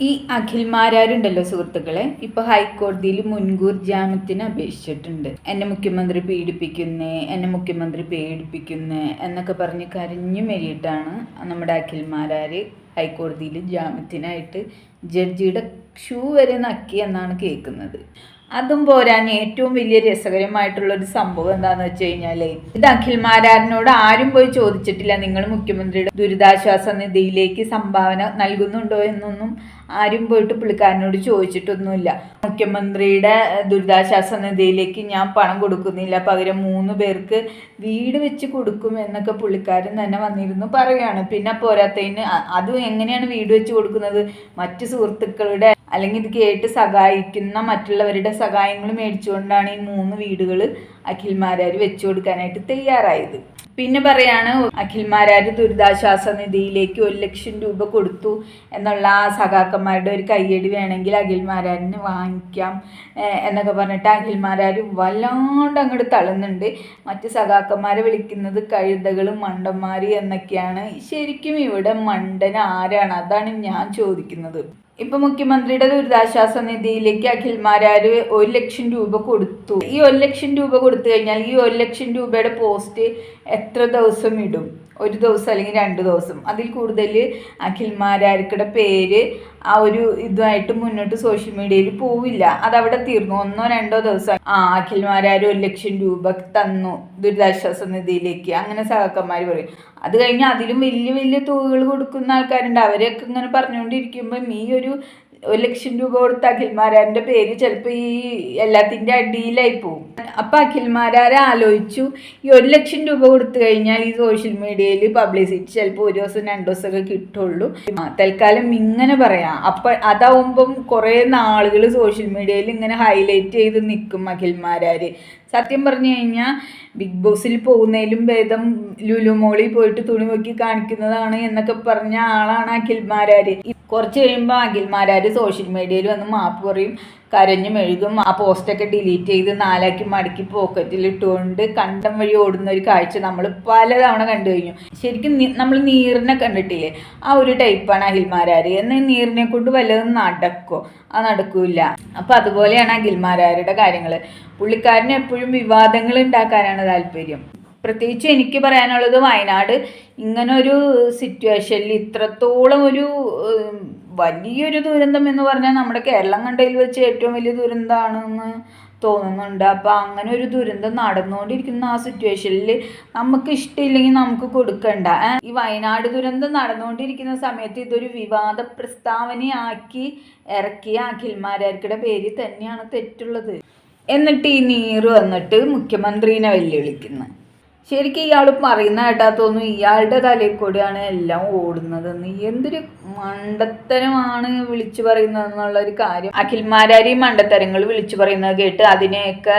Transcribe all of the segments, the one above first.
ഈ അഖിൽമാരാരുണ്ടല്ലോ സുഹൃത്തുക്കളെ? ഇപ്പൊ ഹൈക്കോടതിയിൽ മുൻകൂർ ജാമ്യത്തിന് അപേക്ഷിച്ചിട്ടുണ്ട്. എന്നെ മുഖ്യമന്ത്രി പീഡിപ്പിക്കുന്നേ എന്നെ മുഖ്യമന്ത്രി പേടിപ്പിക്കുന്നേ എന്നൊക്കെ പറഞ്ഞ് കരഞ്ഞു മെരിയിട്ടാണ് നമ്മുടെ അഖിൽമാരാര് ഹൈക്കോടതിയിൽ ജാമ്യത്തിനായിട്ട് ജഡ്ജിയുടെ ഷൂ വരെ നക്കി എന്നാണ് കേൾക്കുന്നത്. അതും പോരാൻ ഏറ്റവും വലിയ രസകരമായിട്ടുള്ള ഒരു സംഭവം എന്താണെന്ന് വെച്ച് കഴിഞ്ഞാൽ ഇത് അഖിൽമാരാറിനോട് ആരും പോയി ചോദിച്ചിട്ടില്ല. നിങ്ങൾ മുഖ്യമന്ത്രിയുടെ ദുരിതാശ്വാസ നിധിയിലേക്ക് സംഭാവന നൽകുന്നുണ്ടോ എന്നൊന്നും ആരും പോയിട്ട് പുള്ളിക്കാരനോട് ചോദിച്ചിട്ടൊന്നുമില്ല. മുഖ്യമന്ത്രിയുടെ ദുരിതാശ്വാസ നിധിയിലേക്ക് ഞാൻ പണം കൊടുക്കുന്നില്ല. പകരം മൂന്ന് പേർക്ക് വീട് വെച്ച് കൊടുക്കും എന്നൊക്കെ പുള്ളിക്കാരൻ തന്നെ വന്നിരുന്നു പറയുകയാണ്. പിന്നെ പോരാത്തതിന് അതും എങ്ങനെയാണ് വീട് വെച്ച് കൊടുക്കുന്നത്? മറ്റു സുഹൃത്തുക്കളുടെ അല്ലെങ്കിൽ ഇത് കേട്ട് സഹായിക്കുന്ന മറ്റുള്ളവരുടെ സഹായങ്ങൾ മേടിച്ചുകൊണ്ടാണ് ഈ മൂന്ന് വീടുകൾ അഖിൽമാരാർ വെച്ചു കൊടുക്കാനായിട്ട് തയ്യാറായത്. പിന്നെ പറയാണ് അഖിൽമാരാര് ദുരിതാശ്വാസ നിധിയിലേക്ക് ഒരു ലക്ഷം രൂപ കൊടുത്തു എന്നുള്ള ആ സഖാക്കന്മാരുടെ ഒരു കയ്യടി വേണമെങ്കിൽ അഖിൽമാരാരിന് വാങ്ങിക്കാം. എന്നൊക്കെ പറഞ്ഞിട്ട് അഖിൽമാരാർ വല്ലാണ്ട് അങ്ങോട്ട് തള്ളുന്നുണ്ട്. മറ്റ് സഖാക്കന്മാരെ വിളിക്കുന്നത് കഴുതകൾ മണ്ടന്മാർ എന്നൊക്കെയാണ്. ശരിക്കും ഇവിടെ മണ്ടൻ ആരാണ്? അതാണ് ഞാൻ ചോദിക്കുന്നത്. ഇപ്പൊ മുഖ്യമന്ത്രിയുടെ ദുരിതാശ്വാസ നിധിയിലേക്ക് അഖിൽമാരാര് ഒരു ലക്ഷം രൂപ കൊടുത്തു. ഈ ഒരു ലക്ഷം രൂപ കൊടുത്തു കഴിഞ്ഞാൽ ഈ ഒരു ലക്ഷം രൂപയുടെ പോസ്റ്റ് എത്ര ദിവസം ഇടും? ഒരു ദിവസം അല്ലെങ്കിൽ രണ്ട് ദിവസം. അതിൽ കൂടുതൽ അഖിൽമാരാർക്കുടെ പേര് ആ ഒരു ഇതുമായിട്ട് മുന്നോട്ട് സോഷ്യൽ മീഡിയയിൽ പോവില്ല. അതവിടെ തീർന്നു. ഒന്നോ രണ്ടോ ദിവസം. ആ അഖിൽമാരാർ ഒരു ലക്ഷം രൂപ തന്നു ദുരിതാശ്വാസ നിധിയിലേക്ക്. അങ്ങനെ സഹാക്കന്മാർ പറയും. അത് കഴിഞ്ഞ് അതിലും വലിയ വലിയ തുകകൾ കൊടുക്കുന്ന ആൾക്കാരുണ്ട്. അവരെയൊക്കെ ഇങ്ങനെ പറഞ്ഞുകൊണ്ടിരിക്കുമ്പം ഈ ഒരു ഒരു ലക്ഷം രൂപ കൊടുത്ത അഖിൽമാരാറിന്റെ പേര് ചിലപ്പോൾ ഈ എല്ലാത്തിന്റെ അടിയിലായി പോകും അപ്പം അഖിൽമാരാരെ ആലോചിച്ചു ഈ ഒരു ലക്ഷം രൂപ കൊടുത്തു കഴിഞ്ഞാൽ ഈ സോഷ്യൽ മീഡിയയിൽ പബ്ലിസിറ്റി ചിലപ്പോൾ ഒരു ദിവസം രണ്ട് ദിവസമൊക്കെ കിട്ടുള്ളൂ. തൽക്കാലം ഇങ്ങനെ പറയാം. അപ്പം അതാവുമ്പം കുറേ നാളുകൾ സോഷ്യൽ മീഡിയയിൽ ഇങ്ങനെ ഹൈലൈറ്റ് ചെയ്ത് നിൽക്കും അഖിൽമാരാര്. സത്യം പറഞ്ഞു കഴിഞ്ഞാൽ ബിഗ് ബോസിൽ പോകുന്നതിലും ഭേദം ലുലുമോളിൽ പോയിട്ട് തുണി നോക്കി കാണിക്കുന്നതാണ് എന്നൊക്കെ പറഞ്ഞ ആളാണ് അഖിൽമാരാര്. കുറച്ച് കഴിയുമ്പോൾ അഖിൽമാരാര് സോഷ്യൽ മീഡിയയിൽ വന്ന് മാപ്പ് പറയും. കരഞ്ഞു മെഴുകും ആ പോസ്റ്റൊക്കെ ഡിലീറ്റ് ചെയ്ത് നാലാക്കി മടക്കി പോക്കറ്റിൽ ഇട്ടുകൊണ്ട് കണ്ടം വഴി ഓടുന്ന ഒരു കാഴ്ച നമ്മൾ പലതവണ കണ്ടു കഴിഞ്ഞു. ശരിക്കും നമ്മൾ നീറിനെ കണ്ടിട്ടില്ലേ? ആ ഒരു ടൈപ്പാണ് അഖിൽമാരാർ എന്നാൽ നീറിനെ കൊണ്ട് വല്ലതും നടക്കോ? ആ നടക്കൂല അപ്പം അതുപോലെയാണ് അഖിൽമാരാരുടെ കാര്യങ്ങൾ പുള്ളിക്കാരന് എപ്പോഴും വിവാദങ്ങൾ ഉണ്ടാക്കാനാണ് താല്പര്യം. പ്രത്യേകിച്ച് എനിക്ക് പറയാനുള്ളത് വയനാട് ഇങ്ങനൊരു സിറ്റുവേഷനിൽ ഇത്രത്തോളം ഒരു വലിയൊരു ദുരന്തം എന്ന് പറഞ്ഞാൽ നമ്മുടെ കേരളം കണ്ടതിൽ വെച്ച് ഏറ്റവും വലിയ ദുരന്തമാണെന്ന് തോന്നുന്നുണ്ട്. അപ്പം അങ്ങനെ ഒരു ദുരന്തം നടന്നുകൊണ്ടിരിക്കുന്ന ആ സിറ്റുവേഷനിൽ നമുക്ക് ഇഷ്ടമില്ലെങ്കിൽ നമുക്ക് കൊടുക്കണ്ട. ഈ വയനാട് ദുരന്തം നടന്നുകൊണ്ടിരിക്കുന്ന സമയത്ത് ഇതൊരു വിവാദ പ്രസ്താവനയാക്കി ഇറക്കിയ അഖിൽമാരാർക്കിടെ പേരിൽ തന്നെയാണ് തെറ്റുള്ളത്. എന്നിട്ട് ഈ നീറ് വന്നിട്ട് മുഖ്യമന്ത്രീനെ വെല്ലുവിളിക്കുന്നു. ശരിക്കും ഇയാൾ പറയുന്ന കേട്ടാ തോന്നുന്നു ഇയാളുടെ തലയിൽ കൂടിയാണ് എല്ലാം ഓടുന്നതെന്ന്. എന്തൊരു മണ്ടത്തരമാണ് വിളിച്ചു പറയുന്നതെന്നുള്ള ഒരു കാര്യം. അഖിൽമാരാരി മണ്ടത്തരങ്ങൾ വിളിച്ചു പറയുന്നത് കേട്ട് അതിനെയൊക്കെ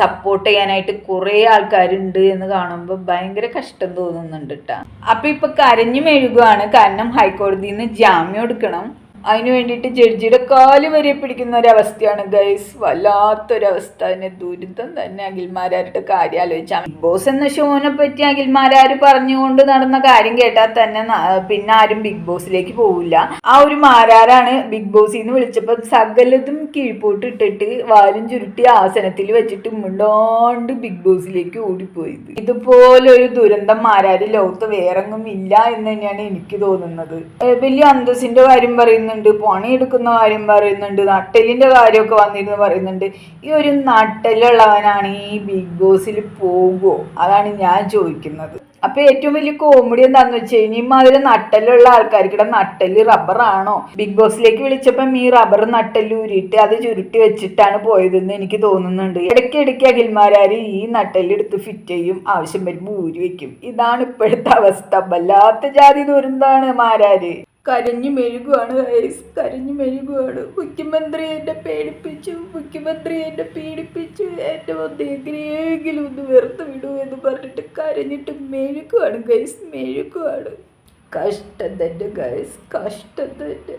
സപ്പോർട്ട് ചെയ്യാനായിട്ട് കുറേ ആൾക്കാരുണ്ട് എന്ന് കാണുമ്പോൾ ഭയങ്കര കഷ്ടം തോന്നുന്നുണ്ട് കേട്ടോ അപ്പം ഇപ്പം കരഞ്ഞു മെഴുകുകയാണ് കാരണം ഹൈക്കോടതിയിൽ നിന്ന് ജാമ്യം എടുക്കണം. അതിന് വേണ്ടിയിട്ട് ജഡ്ജിയുടെ കാൽ വരെ പിടിക്കുന്ന ഒരവസ്ഥയാണ് ഗൈസ്. വല്ലാത്തൊരവസ്ഥ. അതിന് ദുരിതം തന്നെ അഖിൽമാരാരുടെ കാര്യം ആലോചിച്ചാൽ ബിഗ് ബോസ് എന്ന ഷോനെ പറ്റി അഖിൽമാരാർ പറഞ്ഞുകൊണ്ട് നടന്ന കാര്യം കേട്ടാൽ തന്നെ പിന്നെ ആരും ബിഗ് ബോസിലേക്ക് പോവില്ല. ആ ഒരു മാരാരാണ് ബിഗ് ബോസിൽ നിന്ന് വിളിച്ചപ്പോൾ സകലതും കീഴ്പോട്ട് ഇട്ടിട്ട് വാലും ചുരുട്ടി ആസനത്തിൽ വെച്ചിട്ട് മുണ്ടോണ്ട് ബിഗ് ബോസിലേക്ക് ഓടിപ്പോയത്. ഇതുപോലൊരു ദുരന്തം മാരാര് ലോകത്ത് വേറെങ്ങും ഇല്ല എന്ന് തന്നെയാണ് എനിക്ക് തോന്നുന്നത്. വലിയ അന്തസ്സിന്റെ കാര്യം പറയുന്നുണ്ട് പണിയെടുക്കുന്ന കാര്യം പറയുന്നുണ്ട് നട്ടലിന്റെ കാര്യമൊക്കെ വന്നിരുന്നു പറയുന്നുണ്ട്. ഈ ഒരു നട്ടലുള്ളവനാണ് ഈ ബിഗ് ബോസിൽ പോകുമോ അതാണ് ഞാൻ ചോദിക്കുന്നത്. അപ്പൊ ഏറ്റവും വലിയ കോമഡി എന്താണെന്ന് വെച്ച് കഴിഞ്ഞാൽ ഇമാതിരി നട്ടലുള്ള ആൾക്കാർക്കിടെ നട്ടൽ റബ്ബറാണോ ബിഗ് ബോസിലേക്ക് വിളിച്ചപ്പം ഈ റബ്ബർ നട്ടൽ ഉരുട്ടി അത് ചുരുട്ടി വെച്ചിട്ടാണ് പോയതെന്ന് എനിക്ക് തോന്നുന്നുണ്ട്. ഇടയ്ക്ക് ഇടയ്ക്ക് അഖിൽമാരാര് ഈ നട്ടലെടുത്ത് ഫിറ്റ് ചെയ്യും ആവശ്യം വരുമ്പോൾ ഊരി വെക്കും. ഇതാണ് ഇപ്പോഴത്തെ അവസ്ഥ. വല്ലാത്ത ജാതി ദുരന്താണ് മാരാര്. കരഞ്ഞു മെഴുകുവാണ് ഐസ് കരഞ്ഞു മെഴുകുവാണ്. മുഖ്യമന്ത്രി എന്നെ പേടിപ്പിച്ചു മുഖ്യമന്ത്രി എന്നെ പീഡിപ്പിച്ചു എന്റെ ഒന്ന് എങ്ങനെയെങ്കിലും ഒന്ന് വെറുതെ വിടൂ എന്ന് പറഞ്ഞിട്ട് കരഞ്ഞിട്ട് മെഴുകുവാണ് ഗൈസ് മെഴുകുവാണ്. കഷ്ടം തന്നെ ഗൈസ് കഷ്ടം തന്നെ.